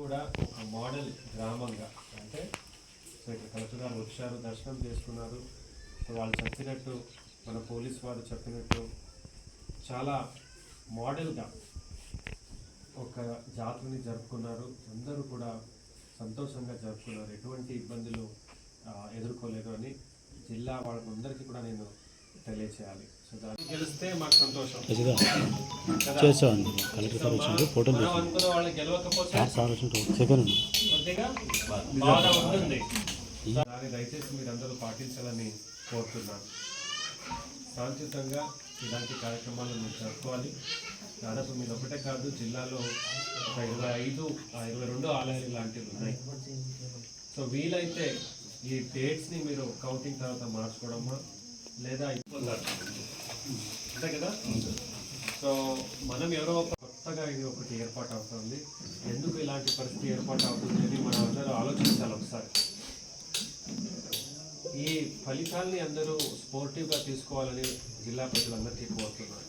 కూడా ఒక మోడల్ గ్రామంగా అంటే సో ఇక్కడ కలెక్టర్ గారు వచ్చారు దర్శనం చేసుకున్నారు. సో వాళ్ళు చెప్పినట్టు మన పోలీస్ వారు చెప్పినట్టు చాలా మోడల్గా ఒక జాతరని జరుపుకున్నారు. అందరూ కూడా సంతోషంగా జరుపుకున్నారు. ఎటువంటి ఇబ్బందులు ఎదుర్కోలేదు అని జిల్లా వాళ్ళందరికీ కూడా నేను తెలియచేయాలి. గెలిస్తే మాకు సంతోషం? చేస్తామండి కలెక్టర్ ఫోటోలు సెకండ్ ఉంటుంది. దాన్ని దయచేసి మీరు అందరూ పాటించాలని కోరుతున్నాను. శాంతియుతంగా ఇలాంటి కార్యక్రమాలను మీరు జరుపుకోవాలి. దాదాపు మీరు ఒకటే కాదు జిల్లాలో ఒక ఇరవై ఐదు ఆ ఇరవై రెండు ఆలయాలు ఇలాంటివి ఉన్నాయి. సో వీలైతే ఈ డేట్స్ని మీరు కౌంటింగ్ తర్వాత మార్చుకోవడమా? లేదా అంతే కదా? సో మనం ఎవరో కొత్తగా ఇది ఒకటి ఏర్పాటు అవుతుంది. ఎందుకు ఇలాంటి పరిస్థితి ఏర్పాటు అవుతుంది అని మనం అందరూ ఆలోచించాలి ఒకసారి. ఈ ఫలితాల్ని అందరూ స్పోర్టివ్గా తీసుకోవాలని జిల్లా ప్రజలందరికీ కోరుతున్నారు